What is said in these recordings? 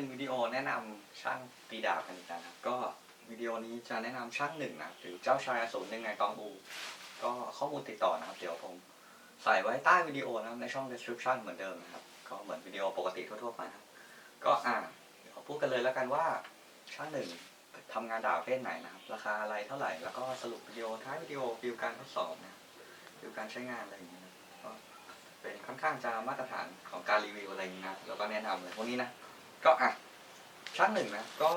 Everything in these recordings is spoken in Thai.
เป็นวิดีโอแนะนำช่างตีดาบกันอีกแล้วนะครับก็วิดีโอนี้จะแนะนำช่างหนึ่งนะครับหรือเจ้าชายอสูรหนึ่งในตองอู ก็ข้อมูลติดต่อนะครับ เดี๋ยวผมใส่ไว้ใต้วิดีโอนะครับในช่อง description เหมือนเดิมนะครับ ก็เหมือนวิดีโอปกติทั่วๆไปนะครับ ก็อ่าเดี๋ยวพูดกันเลยแล้วกันว่าช่างหนึ่งทำงานดาบประเพศไหนนะครับ ราคาอะไรเท่าไหร่ แล้วก็สรุปวิดีโอท้ายวิดีโอฟิวการทดสอบนะครับฟิวการใช้งานอะไรอย่างเงี้ยนะก็เป็นค่อนข้างจะมาตรฐานของการรีวิวอะไรอย่างเงี้ยนะแล้วก็แนะนำเลยพวกนี้นะ ก็อะช่างหนึ่งนะก็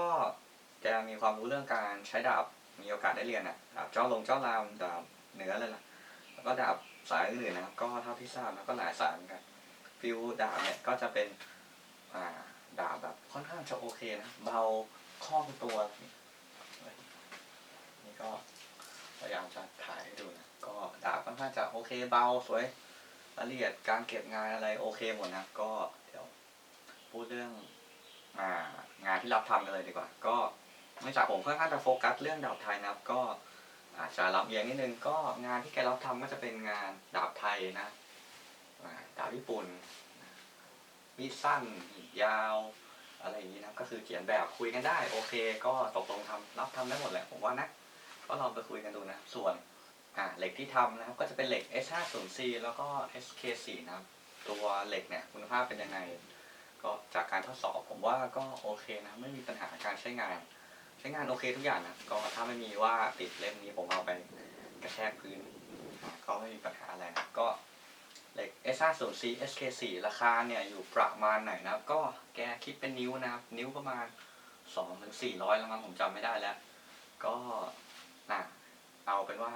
แกมีความรู้เรื่องการใช้ดาบมีโอกาสได้เรียนอะดาบเจ้าลงเจ้ารามดาบเหนือเลยล่ะแล้วก็ดาบสายอื่นๆนะครับก็เท่าที่ทราบนะก็หลายสายเหมือนกันฟิวดาบเนี่ยก็จะเป็นอ่าดาบแบบค่อนข้างจะโอเคนะเบาคล่องตัวนี่ก็พยายามจะถ่ายให้ดูนะก็ดาบค่อนข้างจะโอเคเบาสวยละเอียดการเก็บงานอะไรโอเคหมดนะก็เดี๋ยวพูดเรื่อง งานที่รับทำกันเลยดีกว่า ก็เนื่องจากผมค่อนข้างจะโฟกัสเรื่องดาบไทยนะครับ ก็อาจจะรับเอียงนิดนึงก็งานที่แกรับทำก็จะเป็นงานดาบไทยนะดาบญี่ปุ่นมีสั้นยาวอะไรอย่างนี้นะก็คือเขียนแบบคุยกันได้ โอเค ก็ตกลงทำรับทำได้หมดแหละผมว่านะก็ลองไปคุยกันดูนะ ส่วนอ่าเหล็กที่ทำนะครับก็จะเป็นเหล็ก S50C แล้วก็ SK4 นะครับ ตัวเหล็กเนี่ยคุณภาพเป็นยังไง ก็จากการทดสอบผมว่าก็โอเคนะไม่มีปัญหาการใช้งาน ใช้งานโอเคทุกอย่างนะก็ถ้าไม่มีว่าติดเล่มนี้ผมเอาไปกระแทกพื้น ก็ไม่มีปัญหาอะไรนะก็เหล็ก S50C SK4 ราคาเนี่ยอยู่ประมาณไหนนะครับก็แกคิดเป็นนิ้วนะครับ นิ้วประมาณ2ถึง400แล้วมั้งผมจำไม่ได้แล้ว ก็นะเอาเป็นว่า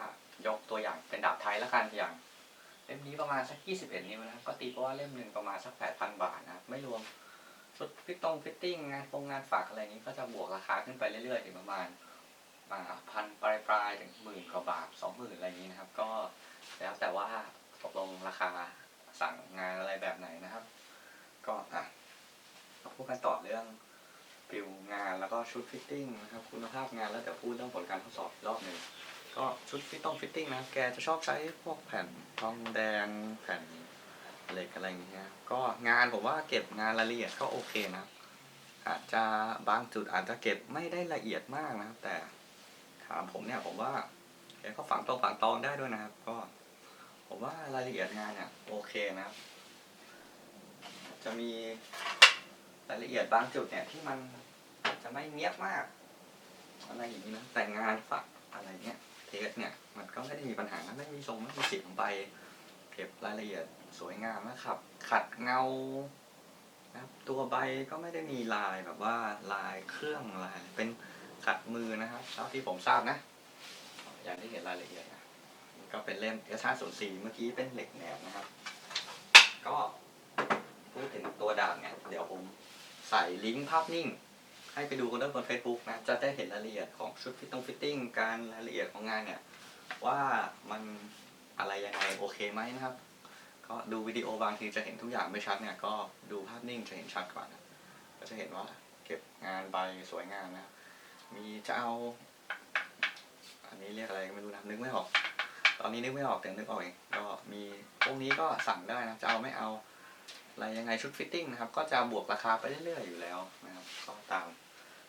ยกตัวอย่างเป็นดาบไทยแล้วกันอย่าง เล่มนี้ประมาณสัก21นิ้วนะครับ ก็ตีเพราะว่าเล่มหนึ่งประมาณสัก8,000บาทนะครับ ไม่รวมชุดฟิตตรงฟิตติ้งงานฟงงานฝากอะไรนี้ก็จะบวกราคาขึ้นไปเรื่อยๆถึงประมาณมาพันปลายปลายถึงหมื่นกว่าบาทสองหมื่นอะไรนี้นะครับ ก็แล้วแต่ว่าตกลงราคาสั่งงานอะไรแบบไหนนะครับ ก็อะมาพูดกันต่อเรื่องฟิวงานแล้วก็ชุดฟิตติ้งนะครับ คุณภาพงานแล้วเดี๋ยวพูดเรื่องผลการทดสอบรอบหนึ่ง ก็ชุดฟิตตรงฟิตติ้งนะแกจะชอบใช้พวกแผ่นทองแดงแผ่นเหล็กอะไรอย่างเงี้ย ก็งานผมว่าเก็บงานรายละเอียดก็โอเคนะ อาจจะบางจุดอาจจะเก็บไม่ได้ละเอียดมากนะครับแต่ถามผมเนี่ยผมว่าแกก็ฝังตรงฝังตองได้ด้วยนะครับ ก็ ผมว่ารายละเอียดงานเนี่ยโอเคนะครับจะมีรายละเอียดบางจุดเนี่ยที่มันจจะไม่เนี้ยบมากอะไรอย่างนี้นะแต่งานฝักอะไรเนี้ย เทสเนี่ย มันก็ไม่ได้มีปัญหาไม่มีทรงไม่มีสีของใบเก็บรายละเอียดสวยงามนะครับ ขัดเงานะครับตัวใบก็ไม่ได้มีลายแบบว่าลายเครื่องลายเป็นขัดมือนะครับเท่าที่ผมทราบนะ อย่างที่เห็นรายละเอียดนะก็เป็นเล่ม S 5 0 4 เมื่อกี้เป็นเหล็กแหนบนะครับ ก็พูดถึงตัวดาบเนี่ย เดี๋ยวผมใส่ลิงก์ภาพนิ่ง ให้ไปดูกันด้วยบน Facebook นะจะได้เห็นรายละเอียดของชุดฟิตตรงฟิตติ้งการรายละเอียดของงานเนี่ยว่ามันอะไรยังไงโอเคไหมนะครับ ก็ดูวิดีโอบางทีจะเห็นทุกอย่างไม่ชัดเนี่ยก็ดูภาพนิ่งจะเห็นชัดกว่านะก็จะเห็นว่าเก็บงานใบสวยงามนะมีจะเอา อันนี้เรียกอะไรไม่รู้นะนึกไม่ออก ตอนนี้นึกไม่ออกแต่นึกออกเองก็มีพวกนี้ก็สั่งได้นะจะเอาไม่เอาอะไรยังไงชุดฟิตติ้งนะครับ ก็จะบวกราคาไปเรื่อยๆอยู่แล้วนะครับก็ตาม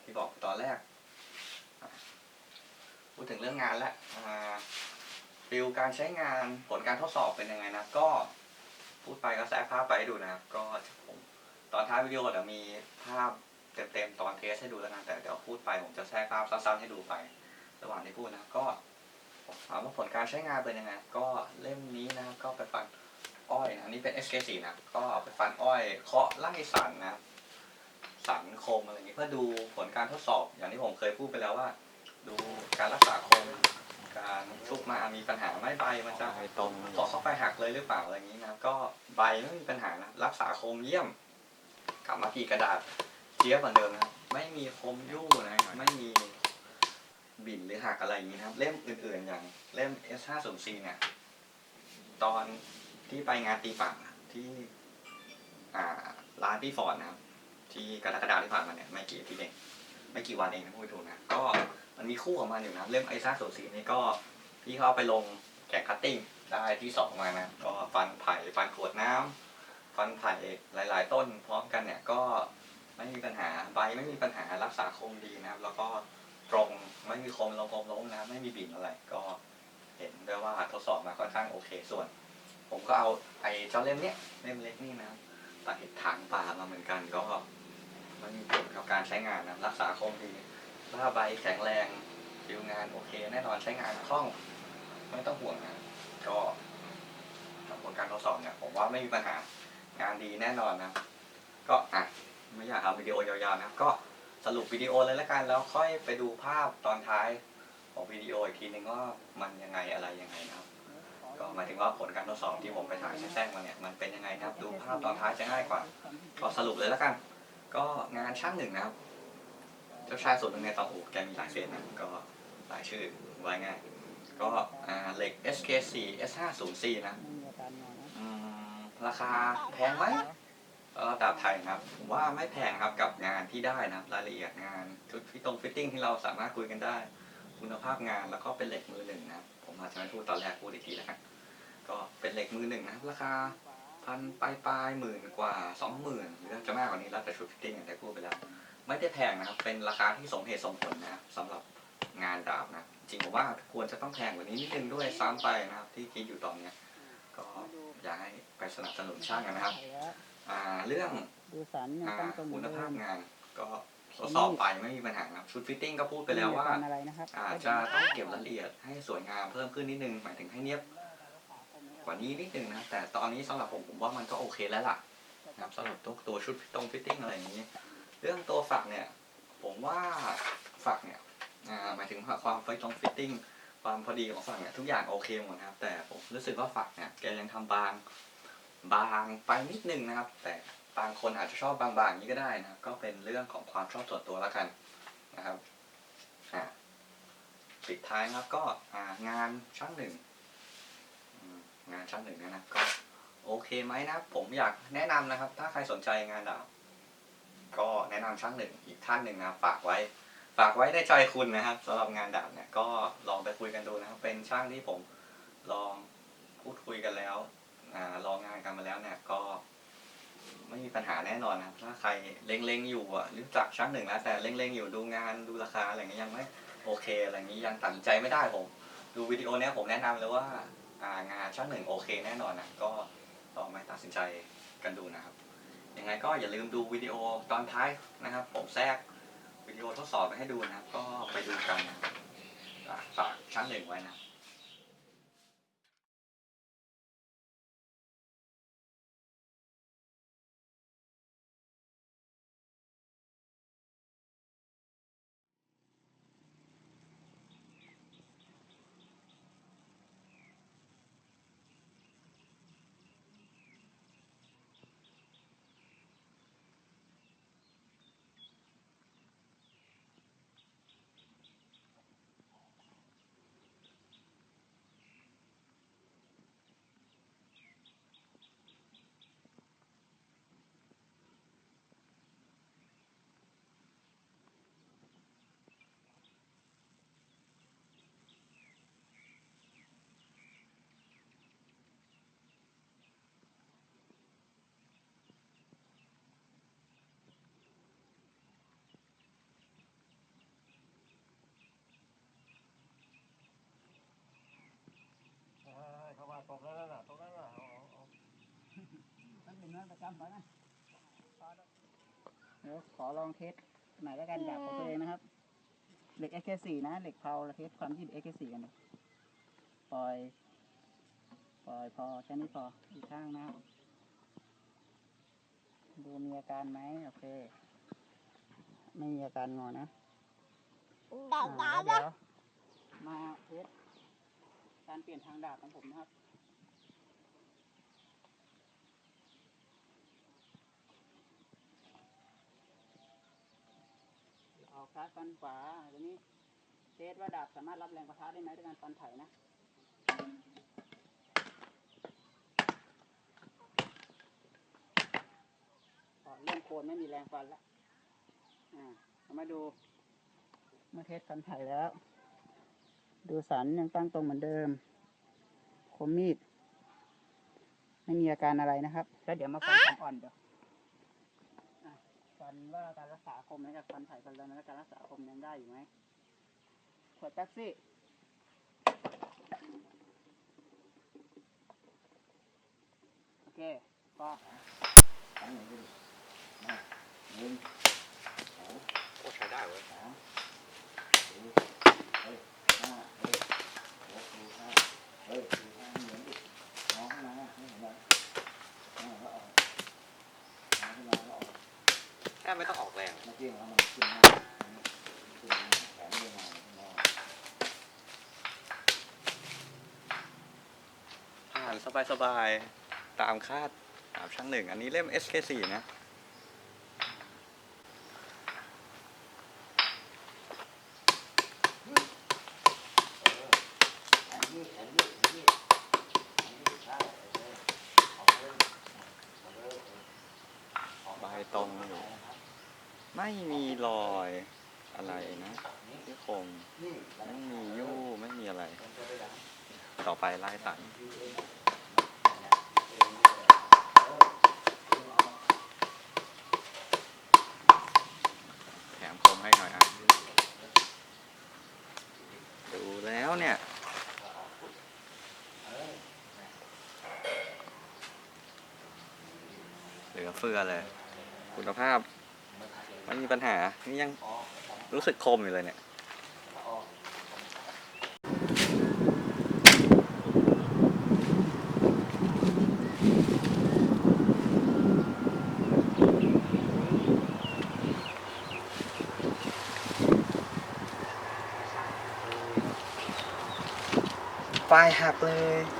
ที่บอกตอนแรก พูดถึงเรื่องงานแล้วฟิลการใช้งานผลการทดสอบเป็นยังไงนะ ก็พูดไปก็แทรกภาพไปให้ดูนะครับ ก็ผมตอนท้ายวิดีโอเดี๋ยวมีภาพเต็มๆตอนเทสให้ดูแล้วนะแต่เดี๋ยวพูดไปผมจะแทรกภาพสั้นๆให้ดูไป ระหว่างที่พูดนะก็ถามว่าผลการใช้งานเป็นยังไง ก็เล่มนี้นะครับ ก็ไปฟันอ้อยนะนนี้เป็น SK4 นะ ก็เอาไปฟันอ้อยเคาะไล่สันนะ สันคมอะไรอย่างนี้เพื่อดูผลการทดสอบ อย่างที่ผมเคยพูดไปแล้วว่า ดูการรักษาคมการชุบมามีปัญหาไหม่ใบมันจะตรงพอเข้าไปหักเลยหรือเปล่าอะไรอย่างนี้นะก็ใบไม่มีปัญหานะรักษาคมเยี่ยม กลับมากี่กระดาษเจี๊ยบเหมือนเดิมนะไม่มีคมยู่นะไม่มีบินหรือหักอะไรอย่างนี้นะครับ เล่มอื่นๆอย่างเล่ม S504 เนี่ยตอนที่ไปงานตีปักที่ร้านพี่ฟอร์ดนะครับ ที่กรกฎาที่ผ่านมาเนี่ยไม่กี่ที่เองไม่กี่วันเองนะพูดถูกนะก็มันมีคู่ของมันอยู่นะเล่มไอซ่าโซซีนี่ก็พี่เขาเอาไปลงแข่งคัตติ้งได้ที่สองมานะก็ฟันไผ่ฟันขวดน้ำฟันไผ่หลาย ๆ ต้น พร้อมกันเนี่ยก็ไม่มีปัญหาใบไม่มีปัญหารักษาคมดีนะครับ แล้วก็ตรงไม่มีคมลงคมล้มนะครับไม่มีบิ่นอะไรก็เห็นได้ว่าทดสอบมาค่อนข้างโอเคส่วน ผมก็เอาไอ้เจ้าเล่มเนี้ยเล่มเล็กนี่นะตัดถางป่ามาเหมือนกันก็ มันมีผลกับการใช้งานนะรักษาคมดีบ้าใบแข็งแรงฟิวงานโอเค แน่นอนใช้งานคล่อง ไม่ต้องห่วงนะก็ผลการทดสอบเนี่ยผมว่าไม่มีปัญหางานดีแน่นอนนะก็อะไม่อยากเอาวิดีโอยาวๆนะครับก็สรุปวิดีโอเลยแล้วกันแล้วค่อยไปดูภาพตอนท้ายของวิดีโออีกทีนึงว่ามันยังไงอะไรยังไงนะครับ ก็หมายถึงว่าผลการทดสอบที่ผมไปถ่ายแทรกมาเนี่ยมันเป็นยังไงนะครับ ดูภาพตอนท้ายจะง่ายกว่า ก็สรุปเลยแล้วกัน ก็งานช่างหนึ่งนะครับ เจ้าชายส่วนหนึ่งในตองอูแกมีหลายเศษนะก็หลายชื่อไว้ง่าย ก็อ่าเหล็ก SK4 S504 นะไม่มีอาการงอนะอืมราคาแพงไหมระดับไทยนะครับผมว่าไม่แพงครับกับงานที่ได้นะครับรายละเอียดงานชุดฟิตตรงฟิตติ้งที่เราสามารถคุยกันได้ คุณภาพงานแล้วก็เป็นเหล็กมือหนึ่งนะครับผมอาจจะไม่พูดตอนแรกพูดอีกทีแล้วกันก็เป็นเหล็กมือหนึ่งนะครับราคา พันปลายปลายหมื่นกว่าสองหมื่นหรือจะมากกว่านี้แล้วแต่ชุดฟิตติ้งอย่างที่พูดไปแล้ว ไม่ได้แพงนะครับ เป็นราคาที่สมเหตุสมผลนะครับสำหรับงานดาบนะ จริงผมว่าควรจะต้องแพงกว่านี้นิดนึงด้วยซ้ำไปนะครับ ที่คิดอยู่ตอนเนี้ยก็อยากให้ไปสนับสนุนช่างกันนะครับ อ่าเรื่องดูสันยังอ่าตั้งตรงเหมืคุอนณเดิภาพมงานก็ทดสอบไปไม่มีปัญหาครับชุดฟิตติ้งก็พูดไปแล้วว่าม่มีอการอะไรนะครับอาจจะต้องเก็บรายละเอียดให้สวยงามเพิ่มขึ้นนิดนึง หมายถึงให้เนียบก ว่านี้นิดนึงนะแต่ตอนนี้สำหรับผมผมว่ามันก็โอเคแล้วล่ะนะครับสำหรับตัวตัวชุดตรงฟิตติ้งอะไรอย่างนี้ เรื่องตัวฝักเนี่ยผมว่าฝักเนี่ยหมายถึงความฟิตตรงฟิตติ้งความพอดีของฝักเนี่ยทุกอย่างโอเคหมดนะครับ แต่ผมรู้สึกว่าฝักเนี่ยแกยังทำบางบางไปนิดนึงนะครับ แต่บางคนอาจจะชอบบางๆอย่างนี้ก็ได้นะก็เป็นเรื่องของความชอบส่วนตัวแล้วกันนะครับอ่าปิดท้ายครับก็งานช่างหนึ่ง งานช่างหนึ่งเนยนะก็โอเคไหมนะผมอยากแนะนำนะครับ ถ้าใครสนใจงานดาบก็แนะนำช่างหนึ่งอีกท่านหนึ่งนะฝากไว้ ฝากไว้ในใจคุณนะครับสำหรับงานดาบเนี่ยก็ลองไปคุยกันดูนะครับ เป็นช่างที่ผมลองพูดคุยกันแล้วอลองงานกันมาแล้วเนี่ยก็ไม่มีปัญหาแน่นอนนะถ้าใครเล็งๆอยู่อะรู้จักช่างหนึ่งแล้วแต่เล็งๆอยู่ดูงานดูราคาอะไรเงี้ยยังไม่โอเคอะไรเงี้ยยังตัดใจไม่ได้ผม ดูวิดีโอเนี้ยผมแนะนำเลยว่า อ่างานช่างหนึ่งโอเคแน่นอนนะก็ลองไปตัดสินใจกันดูนะครับยังไงก็อย่าลืมดูวิดีโอตอนท้ายนะครับ ผมแทรกวิดีโอทดสอบไปให้ดูนะครับ ก็ไปดูกันนะครับอ่าฝากช่างหนึ่งไว้นะ เขาว่าตกแล้วน่ะตกแล้วน่ะเอาเอาเอา ท่า นเป็นนักประจำไปนะเดี๋ยวขอลองเทสหน่อยแล้วกันดาบของตัวเองนะครับ เหล็ก AK4 นะ เหล็กเพลาเราเทสความยืด AK4 กันดูปล่อย ปล่อยพอแค่นี้พออีกข้างนะครับ ดูมีอาการไหมโอเค ไม่มีอาการงอนะอ่าแล้วเดี๋ยวมาเทสการเปลี่ยนทางดาบของผมนะครับ ออกซ้าฟันขวาตรงนี้เทสว่าดาบสามารถรับแรงประทะได้ไหมด้วยการฟันไถนะเรื่องโคนไม่มีแรงฟันแล้วอ่ามาดูเมื่อเทสฟันไถแล้ว ดูสันยังตั้งตรงเหมือนเดิม คมมีด ไม่มีอาการอะไรนะครับ แล้วเดี๋ยวมาฟันของอ่อนเดี๋ยว ว่าการรักษาคมนะกับฟันไผ่ฟันแล้วนะการรักษาคมยังได้อยู่ไหมขวดแป๊บซี่โอเคก็ตั้งหนึ่งดิมาหนึ่งสองโอ้ใช้ได้เว้ยสามสี่เฮ้ยห้าเฮ้ยหกเฮ้ยดูห้าเหมือนดิมองขึ้นมาไม่เห็นเลยมองแล้วออกมองขึ้นมาแล้วออก แค่ไม่ต้องออกแรงเมื่อกี้มันขึ้นหน้าขึ้นแขนไม่มาขึ้นหน้าผ่านสบายๆ ตามคาดตามช่างหนึ่ง อันนี้เล่ม SK4 นะ ใบตรงอยู่ ไม่มีรอยอะไรนะที่คมไม่มียู่ไม่มีอะไร ต่อไปไล่ตัดแถมคมให้หน่อยอะดูแล้วเนี่ยเหลือเฟือเลย คุณภาพ มีปัญหา นี่ยังรู้สึกคมอยู่เลยเนี่ยปลายหักเลย